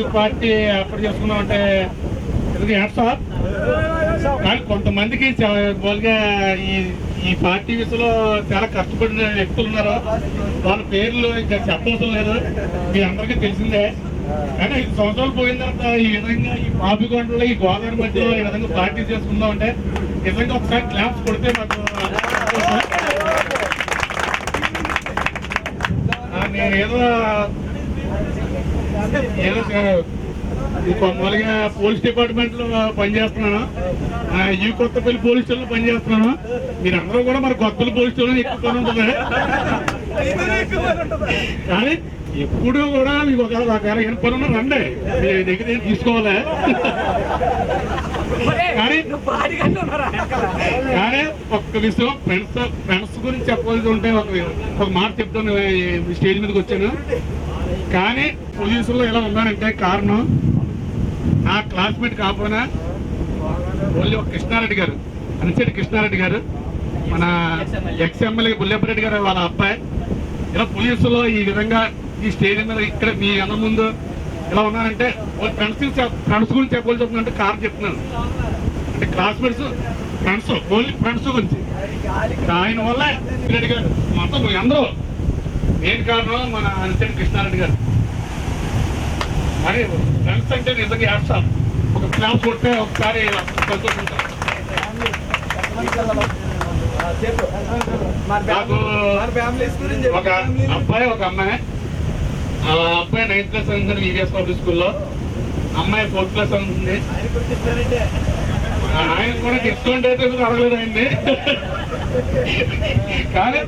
Communist party అప్పుడు చేసుకున్నాం అంటే ఇది ఆఫ్ కానీ కొంతమందికి చా- మామూలుగా ఈ ఈ పార్టీ విషయంలో చాలా కష్టపడిన వ్యక్తులు ఉన్నారు. వాళ్ళ పేర్లు ఇంకా చెప్పవసరం లేదు. మీ అందరికీ తెలిసిందే. కానీ ఐదు సంవత్సరాలు పోయిన తర్వాత ఈ విధంగా ఈ పాపికొండలో ఈ గోదావరి మధ్యలో ఈ విధంగా పార్టీ చేసుకుందాం అంటే నిజంగా ఒకసారి క్లాప్స్ కొడితే మాకు నేను ఏదో మామూలుగా పోలీస్ డిపార్ట్మెంట్లో పనిచేస్తున్నాను ఈ కొత్తపల్లి పోలీస్ స్టేషన్లో పనిచేస్తున్నాను మీరు అందరూ కూడా మరి కొత్తపల్లి పోలీస్ స్టేషన్ ఎక్కువ పని ఉంటుంది? కానీ ఎప్పుడు కూడా మీకు ఒక రకాల ఏం పని ఉన్నా రండి. మీ దగ్గర ఏం తీసుకోవాలి? కానీ కానీ ఒక్క విషయం ఫ్రెండ్స్ ఫ్రెండ్స్ గురించి చెప్పాల్సి ఉంటే ఒక ఒక మాట చెప్తాను స్టేజ్ మీదకి వచ్చాను. కానీ పొజిషన్లో ఎలా ఉన్నానంటే కారణం నా క్లాస్మేట్ కాకపోయినా ఓన్లీ ఒక కృష్ణారెడ్డి గారు అనిచెట్టి కృష్ణారెడ్డి గారు మన ఎక్స్ ఎమ్మెల్యే గారు వాళ్ళ అబ్బాయి. ఇలా పోలీసులో ఈ విధంగా ఈ స్టేజ్ మీద ఇక్కడ మీ అన్న ముందు ఇలా ఉన్నానంటే ఫ్రెండ్స్ ఫ్రెండ్స్ గురించి చెప్పాల్సి వస్తుందంటే కారణం చెప్తున్నాను. అంటే క్లాస్మేట్స్ ఫ్రెండ్స్ ఓన్లీ ఫ్రెండ్స్ గురించి. ఆయన వల్ల రెడ్డి గారు మొత్తం అందరూ మెయిన్ కారణం మన అనిచెట్టి కృష్ణారెడ్డి గారు. మరి ఫ్రెండ్స్ అంటే నిజంగా యాప్సాం ఒక క్లాస్ కొట్టే ఒకసారి సంతోషించాం ఒక అబ్బాయి ఒక అమ్మాయి. ఆ అబ్బాయి నైన్త్ క్లాస్ చదువుతుంది ఈవీఎస్ పబ్లిక్ స్కూల్లో. అమ్మాయి ఫోర్త్ క్లాస్ చదువుతుంది ఆయన కూడా డిస్కౌంట్ అయితే అడగలేదు ఆయన్ని. కానీ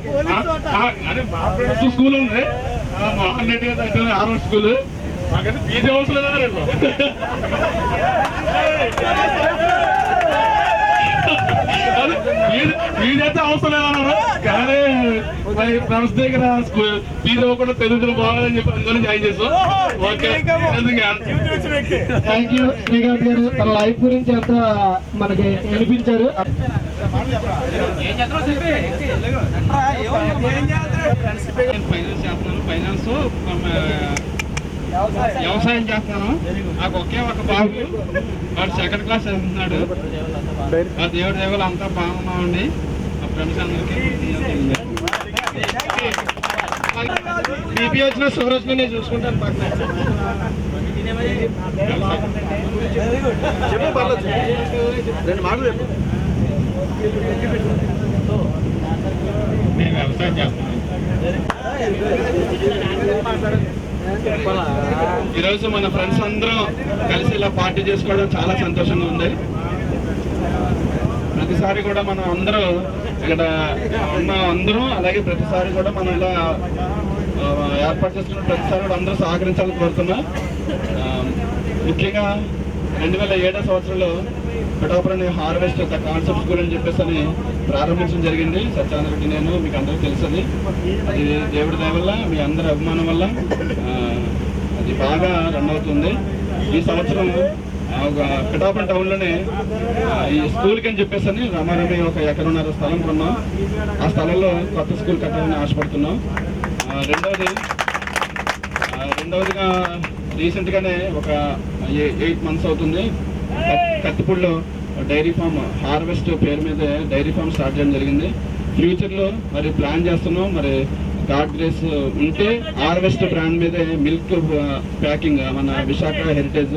అదే మా ఫ్రెండ్స్ స్కూల్ ఉంది. ఆ మోహన్ రెడ్డి గారి దగ్గర ఆరో స్కూల్. మాకైతే ఫీజు అవసరం లేదా రేపు అవసరం లేదన్నారు. కానీ మరి ఫ్రెండ్స్ దగ్గర స్కూల్ ఇవ్వకుండా తెలుగులో బాగాలని చెప్పి అందులో జాయిన్ చేస్తాం ఓకే. థ్యాంక్ యూ శ్రీకాంత్ గారు. తన లైఫ్ గురించి ఎంత మనకి వినిపించారు. ఫైనాన్స్ చేస్తున్నాను ఫైనాన్స్ వ్యవసాయం చేస్తున్నాను నాకు ఒకే ఒక బాబు. వాడు సెకండ్ క్లాస్ చదువుతున్నాడు. ఆ దేవుడి దేవులు అంతా బాగున్నామండి. ఆ ఫ్రెండ్స్ అందరికీ బీపీ వచ్చిన షుగర్ నేను చూసుకుంటాను పక్కన. చెప్పు పర్లేదు. రెండు మాటలు చెప్పు. వ్యవసాయం ఈరోజు మన ఫ్రెండ్స్ అందరం కలిసి ఇలా పార్టీ చేసుకోవడం చాలా సంతోషంగా ఉంది. ప్రతిసారి కూడా మనం అందరూ ఇక్కడ ఉన్న అందరం అలాగే ప్రతిసారి కూడా మనం ఇలా ఏర్పాటు చేసుకున్న ప్రతిసారి కూడా అందరూ సహకరించాలని కోరుతున్నా. ముఖ్యంగా రెండు వేల ఏడో సంవత్సరంలో Pithapuram harvest the concept school అని చెప్పేసి అని ప్రారంభించడం జరిగింది. సత్యానందరెడ్డి నేను మీకు అందరికీ తెలుసని అది దేవుడి దయ వల్ల మీ అందరి అభిమానం వల్ల అది బాగా రన్ అవుతుంది. ఈ సంవత్సరం ఆ, ఒక పిఠాపురం టౌన్లోనే ఈ స్కూల్కి అని చెప్పేసి అని రమారమి ఒక ఎకరన్నర స్థలం కొన్నాం. ఆ స్థలంలో కొత్త స్కూల్ కట్టాలని ఆశపడుతున్నాం. రెండవది రెండవదిగా రీసెంట్గానే ఒక ఎయిట్ మంత్స్ అవుతుంది. కత్తిపూడిలో డైరీ ఫామ్ హార్వెస్ట్ పేరు మీద డైరీ ఫామ్ స్టార్ట్ చేయడం జరిగింది. ఫ్యూచర్లో మరి ప్లాన్ చేస్తున్నాం. మరి గాడ్ గ్రేస్ ఉంటే హార్వెస్ట్ బ్రాండ్ మీద మిల్క్ ప్యాకింగ్ మన విశాఖ హెరిటేజ్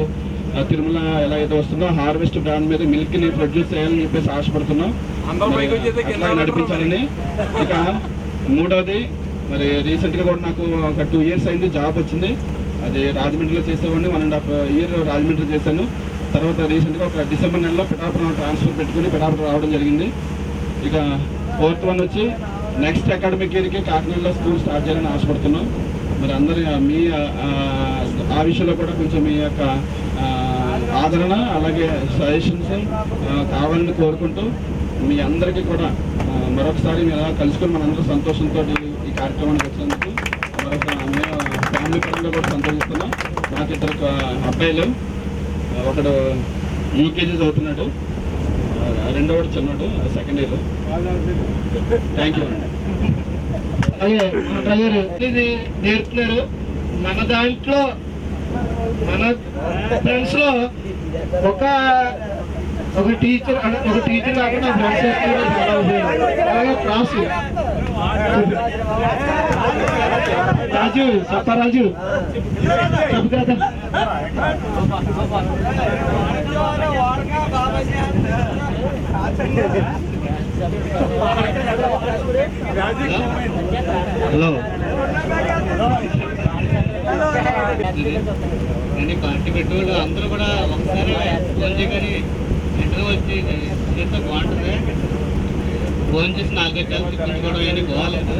తిరుమల ఎలా అయితే వస్తుందో హార్వెస్ట్ బ్రాండ్ మీద మిల్క్ని ప్రొడ్యూస్ చేయాలని చెప్పేసి ఆశపడుతున్నాం. నడిపించాలని. ఇక మూడవది మరి రీసెంట్గా కూడా నాకు ఒక టూ ఇయర్స్ అయింది జాబ్ వచ్చింది. అది రాజమండ్రిలో చేసేవాడిని. One and half year Rajahmundry చేశాను. తర్వాత రీసెంట్గా ఒక డిసెంబర్ నెలలో పిఠాపురం ట్రాన్స్ఫర్ పెట్టుకుని పిఠాపురం రావడం జరిగింది. ఇక ఫోర్త్ వన్ వచ్చి నెక్స్ట్ అకాడమిక్ ఇయర్కి కాకినాడలో స్కూల్ స్టార్ట్ చేయాలని ఆశపడుతున్నాం. మరి అందరి మీ ఆ, విషయంలో కూడా కొంచెం మీ యొక్క ఆదరణ అలాగే సజెషన్స్ కావాలని కోరుకుంటూ మీ అందరికీ కూడా మరొకసారి మీరు అలా కలుసుకొని మనందరూ సంతోషంతో ఈ కార్యక్రమానికి వచ్చినందుకు మరొక మేము ఫ్యామిలీ పరంగా కూడా సంతోషిస్తున్నాం. నాకు ఇద్దరు అబ్బాయిలు. ఒకడు యూకేజీ చదువుతున్నాడు. రెండో రెండోవాడు చిన్నవాడు సెకండ్ ఇయర్ థ్యాంక్ యూ అండి అలాగే మన డ్రైవర్ ఇది నేర్పుతున్నారు? మన దాంట్లో మన ఫ్రెండ్స్లో ఒక ఒక టీచర్ ఒక టీచర్ కాకుండా ఫ్రెండ్స్ అలాగే క్లాస్ రాజు సత్తారాజు. చెప్పు కదా హలో. కానీ పార్టీ పెట్టుబడులు అందరూ కూడా ఒకసారి ఫోన్ చేయగానే ఇంటర్ వచ్చి చేస్తే బాగుంటుంది. ఫోన్ చేసి నాలుగైదు సార్లు తిప్పించుకోవడం ఏమి బాగాలేదు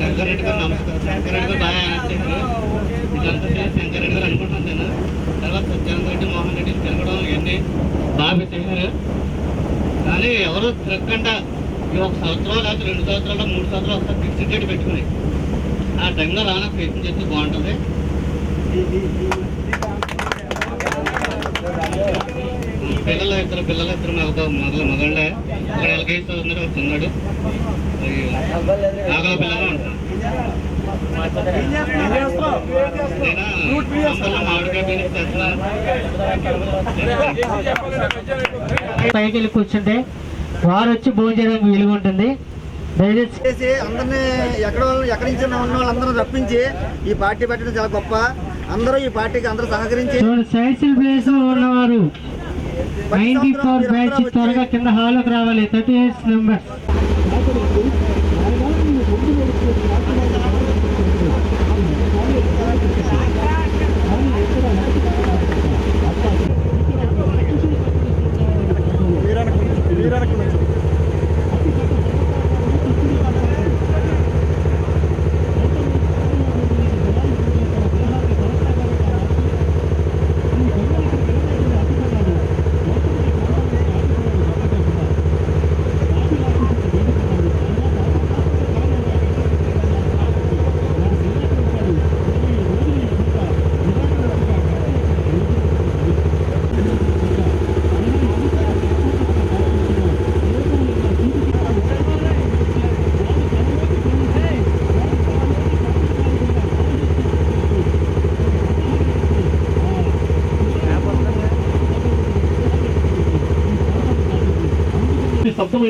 శంకరెడ్డి గారు నమస్కారం. శంకరెడ్డి గారు బాగా చేశారు ఇదంతా శంకరెడ్డి గారు అనుకుంటున్నాను. నేను తర్వాత సత్యానంద రెడ్డి మోహన్ రెడ్డి తిరగడం ఇవన్నీ బాగా చేశారు కానీ ఎవరు తిరగకుండా ఈ ఒక సంవత్సరం లేకపోతే రెండు సంవత్సరాలు మూడు సంవత్సరాలు ఒకసారి ఫిక్స్డ్ డేట్ పెట్టుకుని ఆ టైంలో రానా ప్రయత్నం చేస్తే బాగుంటుంది. పిల్లలు ఇద్దరు పిల్లలు ఇద్దరు మగ మొదలు మగళ్ళే ఒక ఎల్కేజీ చదువుతున్నాడు ఒక నాగల పిల్లలు పైకి వెళ్ళి కూర్చుంటే వారు వచ్చి భోజనం చేయడానికి వీలుగా ఉంటుంది. దయచేసి చేసి అందరినీ ఎక్కడ వాళ్ళు- ఎక్కడి నుంచి ఉన్న వాళ్ళందరూ రప్పించి ఈ పార్టీ పెట్టడం చాలా గొప్ప. అందరూ ఈ పార్టీకి అందరూ సహకరించి సైన్స్ ప్లేస్ ఉన్నవారు నైన్టీ ఫోర్ బ్యాచ్ త్వరగా కింద హాల్లోకి రావాలి. Thirty eight members.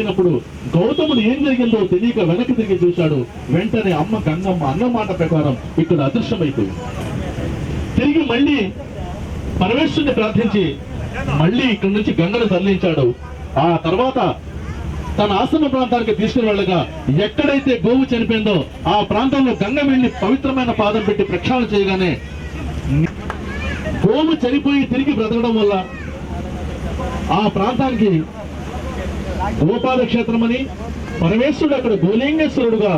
ఈ గౌతముడు ఏం జరిగిందో తెలియక వెనక్కి తిరిగి చూశాడు. వెంటనే అమ్మ గంగమ్మ అన్నమాట ప్రకారం ఇక్కడ అదృశ్యమైపోయింది. తిరిగి మళ్ళీ పరమేశ్వరుని ప్రార్థించి మళ్ళీ ఇక్కడి నుంచి గంగను తరలించాడు. ఆ తర్వాత తన ఆశ్రమ ప్రాంతానికి తీసుకుని వెళ్ళగా ఎక్కడైతే గోవు చనిపోయిందో ఆ ప్రాంతంలో గంగ వెళ్ళి పవిత్రమైన పాదం పెట్టి ప్రక్షాళన చేయగానే గోవు చనిపోయి తిరిగి బ్రతకడం వల్ల ఆ ప్రాంతానికి గోపాల క్షేత్రమని పరమేశ్వరుడు అక్కడ గోలింగేశ్వరుడుగా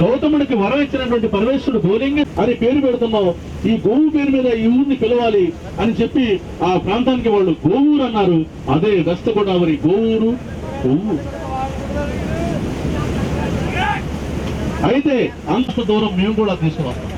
గౌతముడికి వరం ఇచ్చినటువంటి పరమేశ్వరుడు గోలింగ అని పేరు పెడుతున్నావు ఈ గోవు పేరు మీద ఈ ఊరిని పిలవాలి అని చెప్పి ఆ ప్రాంతానికి వాళ్ళు గోవూరు అన్నారు. అదే వెస్త గోదావరి గోవూరు గోవు అయితే అంత దూరం మేము కూడా తీసుకువస్తాం.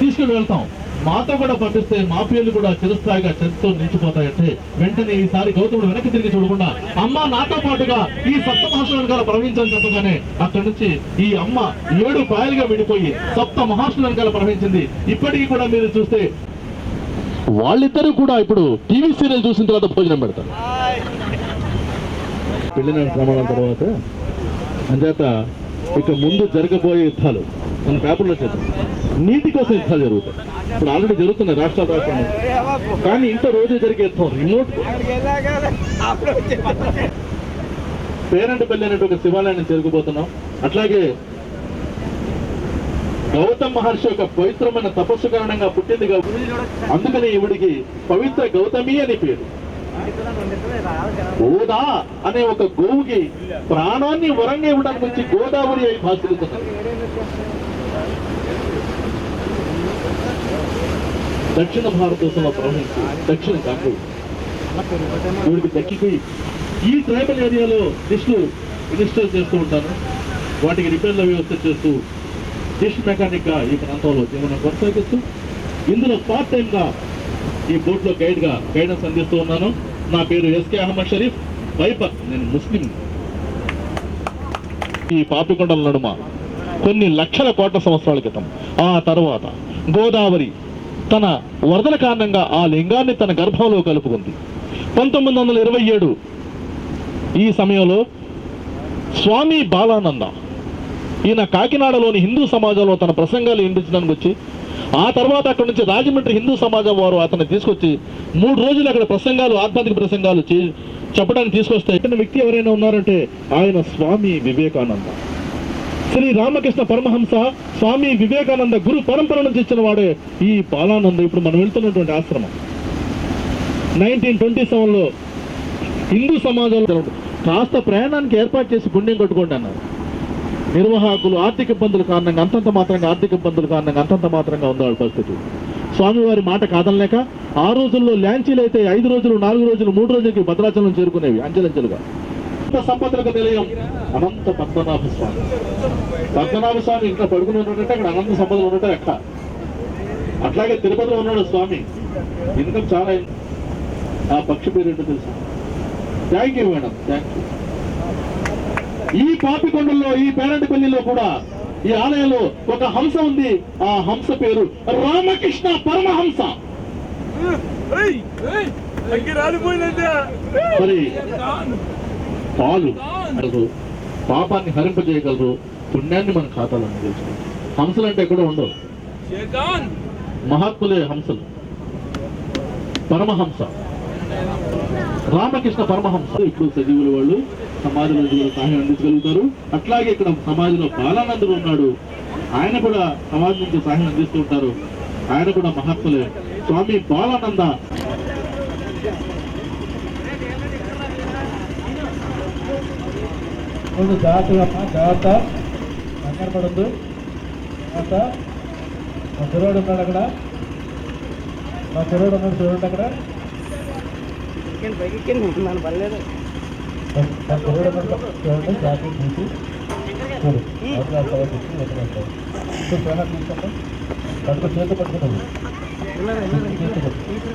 తీసుకుని వెళ్తాం. మాతో కూడా పట్టిస్తే మా పేర్లు కూడా చిరస్థాయిగా చరిత్రతో నిలిచిపోతాయంటే వెంటనే ఈసారి గౌతముడు వెనక్కి తిరిగి చూడకుండా అమ్మ నాతో పాటుగా ఈ సప్త మహాశుల గల ప్రవహించని చెప్పగానే అక్కడి నుంచి ఈ అమ్మ ఏడు పాయలుగా విడిపోయి సప్త మహాశుల గల ప్రవహించింది. ఇప్పటికీ కూడా మీరు చూస్తే వాళ్ళిద్దరూ కూడా ఇప్పుడు టీవీ సీరియల్ చూసిన తర్వాత భోజనం పెడతారు. పెళ్ళిన ప్రమాణం తర్వాత అంచేత ఇక ముందు జరగబోయే యుద్ధాలు మన పేపర్లో చేద్దాం. నీతి కోసం యుద్ధాలు జరుగుతాయి. ఇప్పుడు ఆల్రెడీ జరుగుతున్నాయి రాష్ట్రాల రాష్ట్రంలో. కానీ ఇంత రోజు జరిగే యుద్ధం రిమోట్ పేరెంట్ అనేటువంటి ఒక శివాలయాన్ని చేరుకుపోతున్నాం అట్లాగే గౌతమ్ మహర్షి యొక్క పవిత్రమైన తపస్సు కారణంగా పుట్టింది కాబట్టి అందుకని ఈవిడికి పవిత్ర గౌతమి అని పేరు. గోదా అనే ఒక గోవుకి ప్రాణాన్ని వరంగా ఇవ్వడానికి వచ్చి గోదావరి అయి భాషిస్తున్నారు దక్షిణ భారతదేశంలో ప్రవహించి దక్షిణ గంగు వీడికి ఈ ట్రైబల్ ఏరియాలో డిష్లు ఇన్స్టాల్ చేస్తూ ఉంటాను. వాటికి రిపేర్ల వ్యవస్థ చేస్తూ డిష్ మెకానిక్గా ఈ ప్రాంతంలో జీవనం కొనసాగిస్తూ ఇందులో పార్ట్ టైం గా ఈ బోట్లో గైడ్గా గైడెన్స్ అందిస్తూ ఉన్నాను. నా పేరు ఎస్కే అహ్మద్ షరీఫ్ వైపర్ నేను ముస్లిం. ఈ పాపికొండల నడుమ కొన్ని లక్షల కోట్ల సంవత్సరాల క్రితం. ఆ తర్వాత గోదావరి తన వరదల కారణంగా ఆ లింగాన్ని తన గర్భంలో కలుపుకుంది. పంతొమ్మిది వందల ఇరవై ఏడు ఈ సమయంలో స్వామి బాలానంద ఈయన కాకినాడలోని హిందూ సమాజంలో తన ప్రసంగాలు వినిపించడానికి వచ్చి ఆ తర్వాత అక్కడి నుంచి రాజమండ్రి హిందూ సమాజం వారు అతన్ని తీసుకొచ్చి మూడు రోజులు అక్కడ ప్రసంగాలు ఆధ్యాత్మిక ప్రసంగాలు చెప్పడానికి తీసుకొస్తే వ్యక్తి ఎవరైనా ఉన్నారంటే ఆయన స్వామి వివేకానంద. శ్రీ రామకృష్ణ పరమహంస స్వామి వివేకానంద గురు పరంపర నుంచి ఇచ్చిన వాడే ఈ బాలానంద. ఇప్పుడు మనం వెళ్తున్నటువంటి ఆశ్రమం. నైన్టీన్ ట్వంటీ సెవెన్లో హిందూ సమాజంలో కాస్త ప్రయాణానికి ఏర్పాటు చేసి పుణ్యం కట్టుకోండి అన్నారు. నిర్వాహకులు ఆర్థిక ఇబ్బందుల కారణంగా అంతంత మాత్రంగా ఆర్థిక ఇబ్బందుల కారణంగా అంతంత మాత్రంగా ఉంది వాళ్ళ పరిస్థితి. స్వామివారి మాట కాదనలేక ఆ రోజుల్లో ల్యాంచీలు అయితే ఐదు రోజులు నాలుగు రోజులు మూడు రోజులకి భద్రాచలం చేరుకునేవి అంచెలంచెలుగా. అంత సంపదలకు నిలయం. అనంత పద్మనాభ స్వామి. పద్మనాభ స్వామి ఇంకా పడుకుని ఉన్నట్టే అక్కడ అనంత సంపదలు ఉన్నట్టే ఎక్క అట్లాగే తిరుపతిలో ఉన్నాడు స్వామి. ఇన్కమ్ చాలా. ఆ పక్షి పేరు ఏంటో తెలుసు? Thank you madam thank you ఈ పాపికొండల్లో ఈ పేరంటపల్లిలో కూడా ఈ ఆలయంలో ఒక హంస ఉంది. ఆ హంస పేరు రామకృష్ణ పరమహంస. మరి పాలు పాపాన్ని హరింపజేయగలరు పుణ్యాన్ని మన ఖాతాలో తెలుసు హంసలు అంటే కూడా ఉండవు. మహాత్ములే హంసలు. పరమహంస. రామకృష్ణ పరమహంస. ఇప్పుడు సజీవుల వాళ్ళు సమాజంలో సహాయం అందించగలుగుతారు. అట్లాగే ఇక్కడ సమాజంలో బాలానందుడు ఉన్నాడు. ఆయన కూడా సమాజం నుంచి సహాయం అందిస్తూ ఉంటారు. ఆయన కూడా మహాత్ములే. స్వామి బాలానంద. ముందు జాగ్రత్త అమ్మా జాగ్రత్త కంగారు పడద్దు. జాగ్రత్త మా కుర్రోడు ఉన్నాడు అక్కడ. మా కుర్రోడు ఉన్నాడు చూడండి అక్కడ. మా చూడండి జాగ్రత్త చూసి చూడు అవతల అవతల చూసి ఇవతల అవతల. చూడు, ప్రాణాలు తీసుకోండి. పట్టుకో చేతి పట్టుకున్నాడు చేతి పట్టుకో.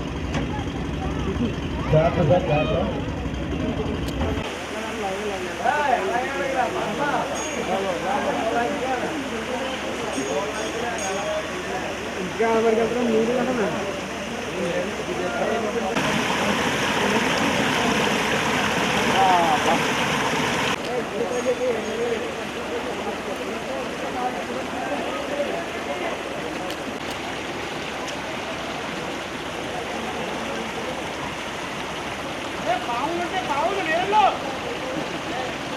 జాగ్రత్త ఇంటికాడవరకు మూడు కదా పావులు ఉంటే పావులు నీళ్ళు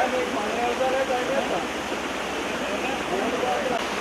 Thank you.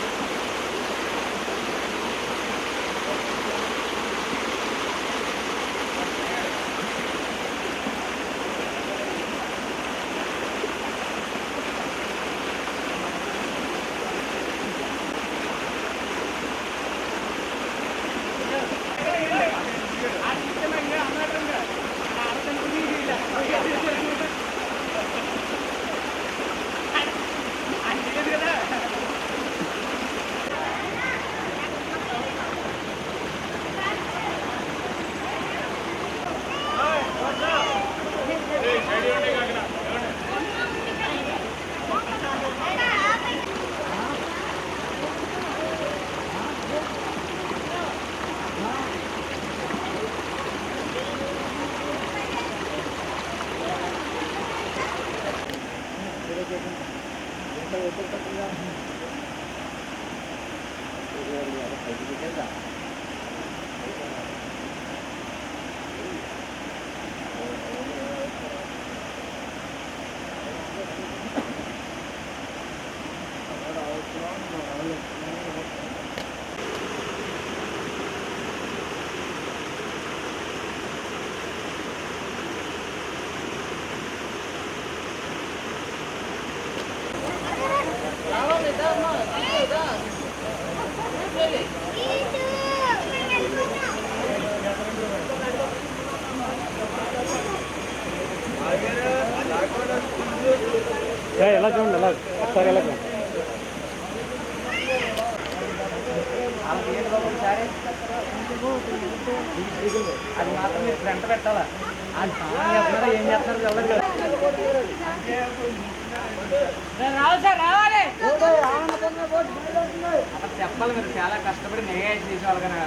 చెప్పాలి మీరు చాలా కష్టపడి నేనే చేసేవాళ్ళు కానీ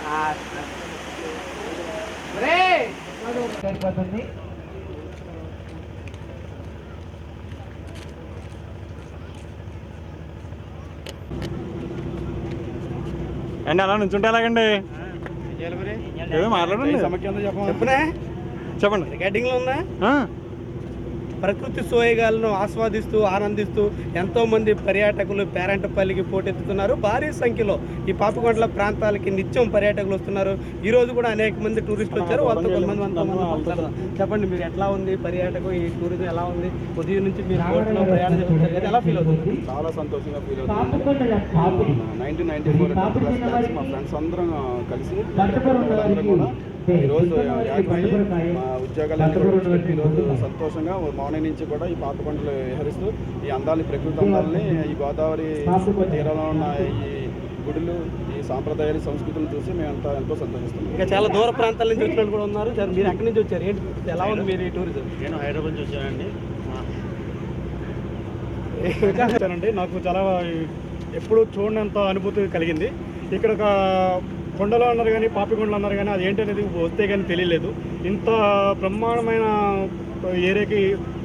అయిపోతుంది అండి అలా నుంచుంటే ఎలాగండి? ఏదో మాట్లాడండి చెప్పనే? చెప్పండి. రికార్డింగ్లో ఉందా? ఆ, ప్రకృతి సోయగాలను ఆస్వాదిస్తూ ఆనందిస్తూ ఎంతో మంది పర్యాటకులు పేరంటపల్లికి పోటెత్తుతున్నారు. భారీ సంఖ్యలో ఈ పాపకొండల ప్రాంతాలకి నిత్యం పర్యాటకులు వస్తున్నారు. ఈ రోజు కూడా అనేక మంది టూరిస్టులు వచ్చారు. వాళ్ళతో కొంతమంది మాట్లాడదాం. చెప్పండి మీరు ఎట్లా ఉంది పర్యాటకం? ఈ టూరిజం ఎలా ఉంది? ఉదయం నుంచి మీరు బోట్లో ప్రయాణం చేస్తున్నారు కదా ఎలా ఫీల్ అవుతుంది? చాలా సంతోషంగా ఫీల్ కాపురి నైన్టీన్ నైన్టీ ఫోర్ మా ఫ్రెండ్స్ అందరం కలిసి అందరం కూడా ఈరోజు బంటపురకాయ, మా ఉద్యోగాలు బంటపురం ఈరోజు సంతోషంగా మార్నింగ్ నుంచి కూడా ఈ పాత పంటలు విహరిస్తూ ఈ అందాలని ప్రకృతి అందాలని ఈ గోదావరి తీరంలో ఉన్న ఈ గుడులు ఈ సాంప్రదాయాలు సంస్కృతులు చూసి మేము అంతా ఎంతో సంతోషిస్తున్నాం. ఇంకా చాలా దూర ప్రాంతాల నుంచి వచ్చిన వాళ్ళు కూడా ఉన్నారు. మీరు ఎక్కడి నుంచి వచ్చారు? ఏంటి ఎలా ఉంది మీరు ఈ టూరిజం నేను హైదరాబాద్ నుంచి వచ్చానండి. వచ్చానండి. నాకు చాలా ఎప్పుడు చూడనంత అనుభూతి కలిగింది. ఇక్కడ ఒక కొండలో అన్నారు కానీ పాపికొండలు అన్నారు కానీ అది ఏంటనేది వస్తే కానీ తెలియలేదు. ఇంత బ్రహ్మాండమైన ఏరియాకి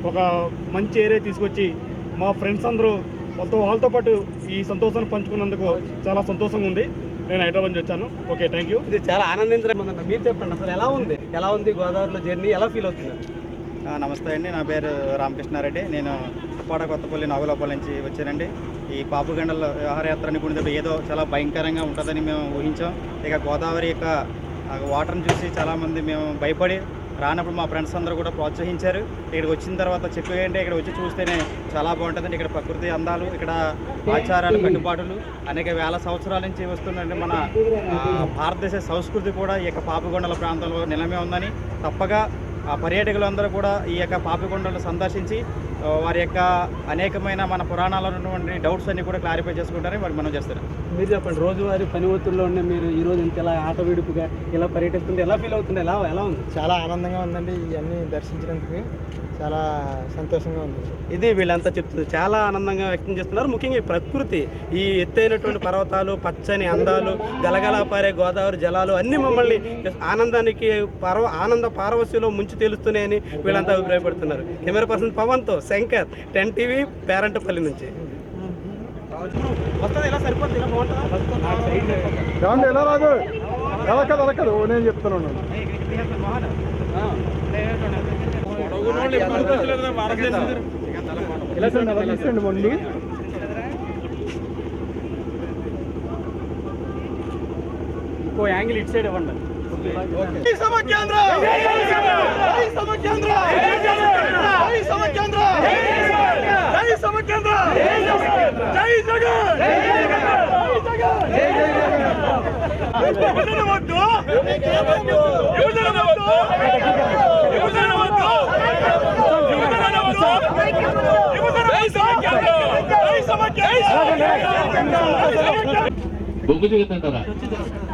ఒక మంచి ఏరియా తీసుకొచ్చి మా ఫ్రెండ్స్ అందరూ వాళ్ళతో వాళ్ళతో పాటు ఈ సంతోషాన్ని పంచుకున్నందుకు చాలా సంతోషంగా ఉంది. నేను హైదరాబాద్ నుంచి వచ్చాను. ఓకే థ్యాంక్ యూ ఇది చాలా ఆనందించడం మీరు చెప్పండి అసలు ఎలా ఉంది? ఎలా ఉంది గోదావరిలో జర్నీ? ఎలా ఫీల్ అవుతుంది నమస్తే అండి. నా పేరు రామకృష్ణారెడ్డి. నేను ఉప్పాడ కొత్తపల్లి నాగులపల్లి నుంచి వచ్చానండి. ఈ పాపుగండల విహారయాత్రని కూడా ఏదో చాలా భయంకరంగా ఉంటుందని మేము ఊహించాం. ఇక గోదావరి యొక్క వాటర్ని చూసి చాలామంది మేము భయపడి రానప్పుడు మా ఫ్రెండ్స్ అందరూ కూడా ప్రోత్సహించారు. ఇక్కడికి వచ్చిన తర్వాత చెప్పేయంటే ఇక్కడ వచ్చి చూస్తేనే చాలా బాగుంటుందండి. ఇక్కడ ప్రకృతి అందాలు ఇక్కడ ఆచారాలు కట్టుబాటులు అనేక వేల సంవత్సరాల నుంచి వస్తుందండి మన భారతదేశ సంస్కృతి కూడా ఈ యొక్క పాపగొండల ప్రాంతంలో నిలమే ఉందని తప్పగా పర్యాటకులందరూ కూడా ఈ యొక్క పాపికొండలను సందర్శించి వారి యొక్క అనేకమైన మన పురాణాల్లో ఉన్నటువంటి డౌట్స్ అన్ని కూడా క్లారిఫై చేసుకుంటారని వారికి మనం చేస్తున్నాం. మీరు చెప్పండి రోజువారీ పని ఒత్తిడిలో ఉండే మీరు ఈ రోజు ఇంత ఇలా ఆట విడుపుగా ఇలా పర్యటిస్తుంటే ఎలా ఫీల్ అవుతుంది? ఎలా ఎలా ఉంది? చాలా ఆనందంగా ఉందండి ఇవన్నీ దర్శించినందుకు. చాలా సంతోషంగా ఉంది. ఇది వీళ్ళంతా చెప్తుంది. చాలా ఆనందంగా వ్యక్తం చేస్తున్నారు. ముఖ్యంగా ఈ ప్రకృతి ఈ ఎత్తైనటువంటి పర్వతాలు పచ్చని అందాలు గలగలా పారే గోదావరి జలాలు అన్ని మమ్మల్ని ఆనందానికి పర్వ ఆనంద పారవస్యంలో ముంచి తేలుస్తున్నాయని వీళ్ళంతా అభిప్రాయపడుతున్నారు. కెమెరా పర్సన్ పవన్తో శంకర్ టెన్ టీవీ పేరంటపల్లి నుంచి. వస్తుంది ఇలా ఎలా రాదు ఎలా కదా నేను చెప్తున్నాను ఇలా సార్ తీసుకోండి ఇంకో యాంగిల్ ఇటు సైడ్ ఇవ్వండి బొగ్గు జీవితం అంటారా ఉల్లిపాయ బస్తాలు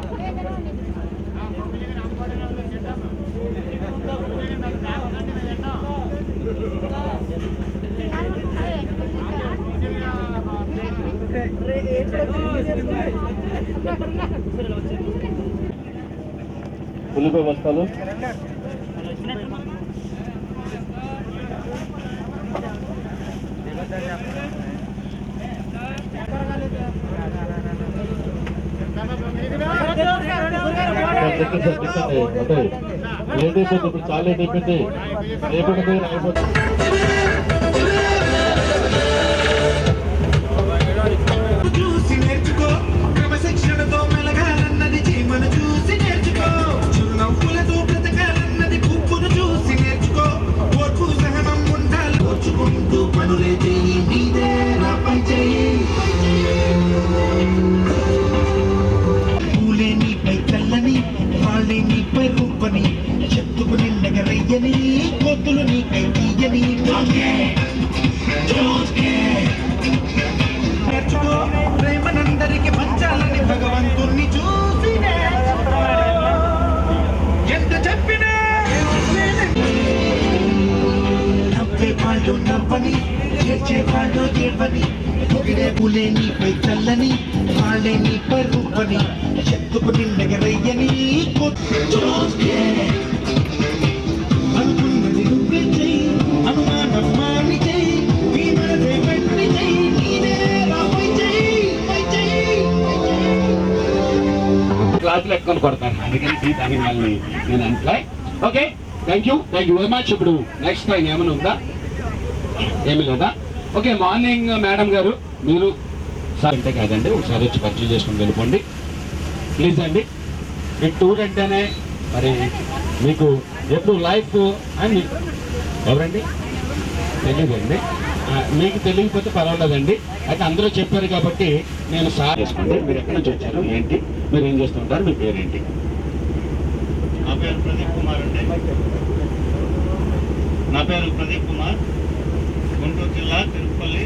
చెప్పండి బస్తాలు. లేట్ అయిపోతుంది ఇప్పుడు చాలా లేట్ అయిపోయింది. రేపటి అయిపోతుంది చేతులు నీకై తీయని నేర్చుకో ప్రేమనందరికి పంచాలని భగవంతుణ్ణి చూసి ఎంత చెప్పినా నవ్వేవాళ్ళు నవ్వని చేసేవాళ్ళు దేవని పొగిడే పులే నీపై చల్లని వాళ్ళే నీపై రూపని చెప్పుకు నిండగరయ్యని చూస్తే చెయ్యి ఎక్కువ కొడతాను. అందుకని టీ తాగిన వాళ్ళని నేను అంటలే okay? Thank you thank you very much ఇప్పుడు నెక్స్ట్ టైం ఏమైనా ఉందా? ఏమి లేదా? ఓకే మార్నింగ్ మేడం గారు. మీరు సార్ అంటే కాదండి. ఒకసారి వచ్చి పరిచయం చేసుకుని వెళ్ళిపోండి. ప్లీజ్ అండి. ఈ టూర్ అంటేనే మరి మీకు ఎప్పుడు లైఫ్ అని ఎవరండి? తెలియదండి. మీకు తెలియకపోతే పర్వాలేదండి. అయితే అందరూ చెప్పారు కాబట్టి నేను సార్ చేసుకోండి. మీరు ఎక్కడి నుంచి వచ్చారు? ఏంటి? మీరు ఏం చేస్తుంటారు? మీ పేరేంటి? నా పేరు ప్రదీప్ కుమార్ అండి. నా పేరు ప్రదీప్ కుమార్. గుంటూరు జిల్లా తిరుపల్లి